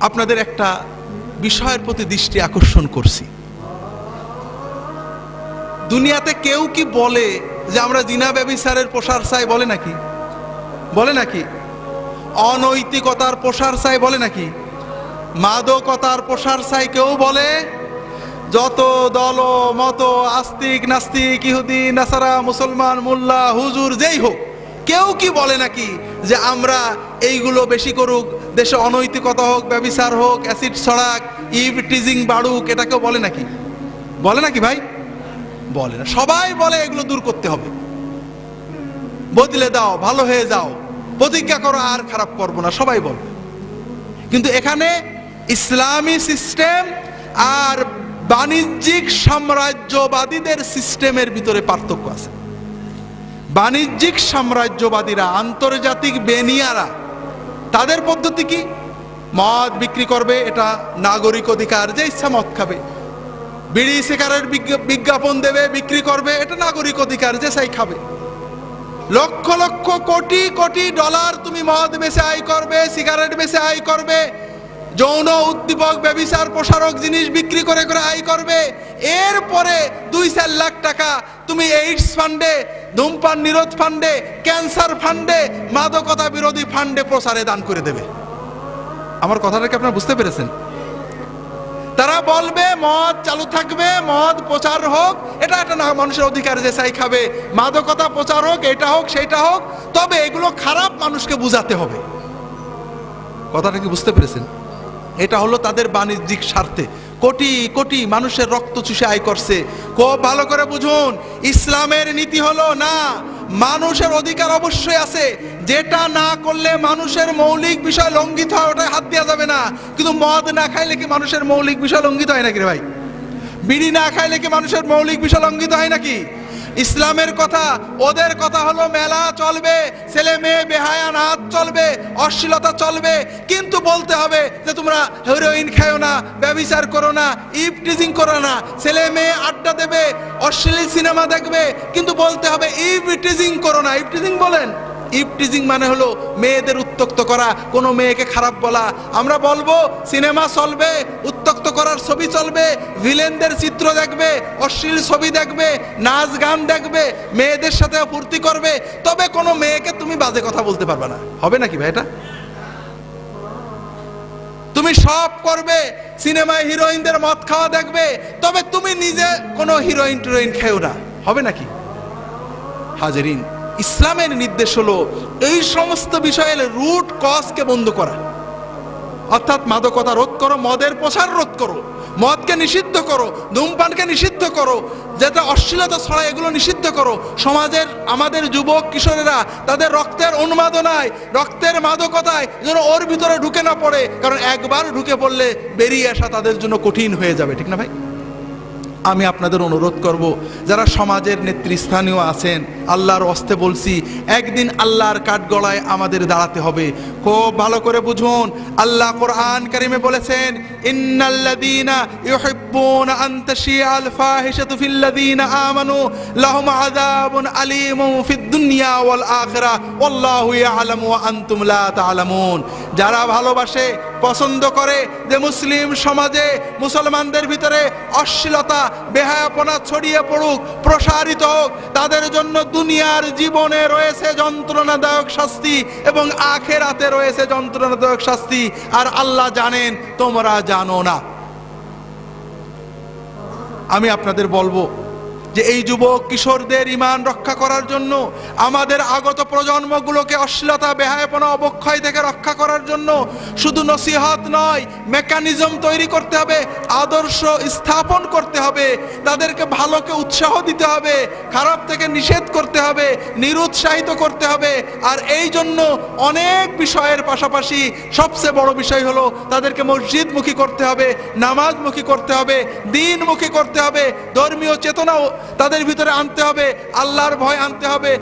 আপনাদের একটা বিষয়ের প্রতি দৃষ্টি আকর্ষণ করছি। দুনিয়াতে কেউ কি বলে যে আমরা জিনা ব্যবিচারের প্রসার চাই বলে নাকি? বলে নাকি? অনৈতিকতার প্রসার চাই বলে নাকি? মাদকতার প্রসার চাই কেউ বলে? যত দল, মত, আস্তিক, নাস্তিক, ইহুদি, নাসারা, মুসলমান, মোল্লা, হুজুর, যেই হোক, কেউ কি বলে নাকি যে আমরা এইগুলো বেশি করুক দেশে অনৈতিকতা হোক, ব্যবিচার হোক, অ্যাসিড ছড়াক, ইভ টিজিং বাড়ুক এটা কেউ বলে নাকি? বলে নাকি ভাই? বলে না। সবাই বলে এগুলো দূর করতে হবে। বদলে দাও, ভালো হয়ে যাও। প্রতিজ্ঞা করো, আর খারাপ করব না, সবাই বলবে কিন্তু এখানে ইসলামী সিস্টেম আর বাণিজ্যিক সাম্রাজ্যবাদীদের সিস্টেমের ভিতরে পার্থক্য আছে। বাণিজ্যিক সাম্রাজ্যবাদীরা, আন্তর্জাতিক বেনিয়ারা তাদের পদ্ধতি কি? মদ বিক্রি করবে, এটা নাগরিক অধিকার, যে ইচ্ছা মদ খাবে। বিড়ি সিগারেট বিজ্ঞ- বিজ্ঞাপন দেবে, বিক্রি করবে, এটা নাগরিক অধিকার, যে চাই খাবে। লক্ষ লক্ষ কোটি কোটি ডলার তুমি মদ বেচে আয় করবে, সিগারেট বেচে আয় করবে, যৌন উদ্দীপক, ব্যবিচার, প্রসারক জিনিস বিক্রি করে করে আয় করবে। এরপরে দুই চার লাখ টাকা তুমি এইডস ফান্ডে ধূমপান নিরোধ ফান্ডে, ক্যান্সার ফান্ডে, মাদকতা বিরোধী ফান্ডে প্রসারে দান করে দেবে। আমার কথাটা কি আপনারা বুঝতে পেরেছেন? তারা বলবে, মদ চালু থাকবে, মদ প্রচার হোক, এটা একটা না, মানুষের অধিকার যে চাই খাবে। মাদকতা প্রচার হোক, এটা হোক, সেটা হোক, তবে এগুলো খারাপ মানুষকে বুঝাতে হবে। কথাটা কি বুঝতে পেরেছেন? এটা হলো তাদের বাণিজ্যিক স্বার্থে। কোটি কোটি মানুষের রক্ত চুষে আয় করছে। খুব ভালো করে বুঝুন, ইসলামের নীতি হলো না, মানুষের অধিকার অবশ্যই আছে। যেটা না করলে মানুষের মৌলিক বিষয় লঙ্ঘিত হয় ওটা হাত দেওয়া যাবে না। কিন্তু মদ না খাইলে কি মানুষের মৌলিক বিষয় লঙ্ঘিত হয় নাকি রে ভাই? বিড়ি না খাইলে কি মানুষের মৌলিক বিষয় লঙ্ঘিত হয় নাকি? ইসলামের কথা, ওদের কথা হলো মেলা চলবে, ছেলে মেয়ে বেহায়া নাচ চলবে, অশ্লীলতা চলবে, কিন্তু বলতে হবে যে তোমরা হেরোইন খায়ো না, ব্যবিচার করো না ইপ টিজিং করো না, ছেলে মেয়ে আড্ডা দেবে, অশ্লীল সিনেমা দেখবে, কিন্তু বলতে হবে ইপ টিজিং করো না। ইপ টিজিং বলেন? ইপটিজিং মানে হলো মেয়েদের উত্তক্ত করা, কোনো মেয়েকে খারাপ বলা। আমরা বলব, সিনেমা চলবে উত্তক্ত করার ছবি চলবে, ভিলেনদের চিত্র দেখবে, অশ্লীল ছবি দেখবে, নাচ গান দেখবে, মেয়েদের সাথে ফুর্তি করবে, তবে কোনো মেয়েকে তুমি বাজে কথা বলতে পারবে না। হবে নাকি ভাই এটা? তুমি সব করবে, সিনেমায় হিরোইনদের মদ খাওয়া দেখবে, তবে তুমি নিজে কোনো হিরোইন টিরোইন খেও না। হবে নাকি? হাজারিন। ইসলামের নির্দেশ হলো এই সমস্ত বিষয়ের রুট কজকে বন্ধ করা। অর্থাৎ মাদকতা রোধ করো, মদের প্রসার রোধ করো, মদকে নিষিদ্ধ করো, ধূমপানকে নিষিদ্ধ করো, যেটা অশ্লীলতা ছড়া এগুলো নিষিদ্ধ করো। সমাজের, আমাদের যুবক, কিশোরেরা, তাদের রক্তের উন্মাদনায়, রক্তের মাদকতায় যেন ওর ভিতরে ঢুকে না পড়ে, কারণ একবার ঢুকে পড়লে বেরিয়ে আসা তাদের জন্য কঠিন হয়ে যাবে, ঠিক না ভাই? আমি আপনাদের অনুরোধ করব, যারা সমাজের নেতৃস্থানীয় আছেন, আল্লাহর অস্তে বলছি, একদিন আল্লাহর কাঠগড়ায় আমাদের দাঁড়াতে হবে। খুব ভালো করে বুঝুন, আল্লাহ কোরআন কারিমে বলেছেন, ইন্নাল্লাযীনা ইউহিব্বুনা আন তাশিআল ফাহিশাতু ফিল্লাযীনা আমানু, লাহুম আযাবুন আলীমুন ফিদ দুনিয়া ওয়াল আখিরাহ, ওয়াল্লাহু ইয়ালামু ওয়া আনতুম লা তা'লামুন যারা ভালোবাসে পছন্দ করে যে মুসলিম সমাজে মুসলমানদের ভিতরে অশ্লীলতা, বেহায়াপনা ছড়িয়ে পড়ুক, প্রসারিত হোক, তাদের জন্য দুনিয়ার জীবনে রয়েছে যন্ত্রণাদায়ক শাস্তি এবং আখেরাতে রয়েছে যন্ত্রণাদায়ক শাস্তি। আর আল্লাহ জানেন, তোমরা জানো না। আমি আপনাদের বলব যে এই যুবক কিশোরদের ইমান রক্ষা করার জন্য, আমাদের আগত প্রজন্মগুলোকে অশ্লীলতা, বেহায়পনা, অবক্ষয় থেকে রক্ষা করার জন্য শুধু নসিহত নয়, মেকানিজম তৈরি করতে হবে, আদর্শ স্থাপন করতে হবে, তাদেরকে ভালোকে উৎসাহ দিতে হবে, খারাপ থেকে নিষেধ করতে হবে, নিরুৎসাহিত করতে হবে। আর এই জন্য অনেক বিষয়ের পাশাপাশি সবচেয়ে বড় বিষয় হলো তাদেরকে মসজিদমুখী করতে হবে, নামাজমুখী করতে হবে, দিনমুখী করতে হবে, ধর্মীয় চেতনাও তাদের ভিতরে আনতে হবে, আল্লাহর ভয় আনতে হবে।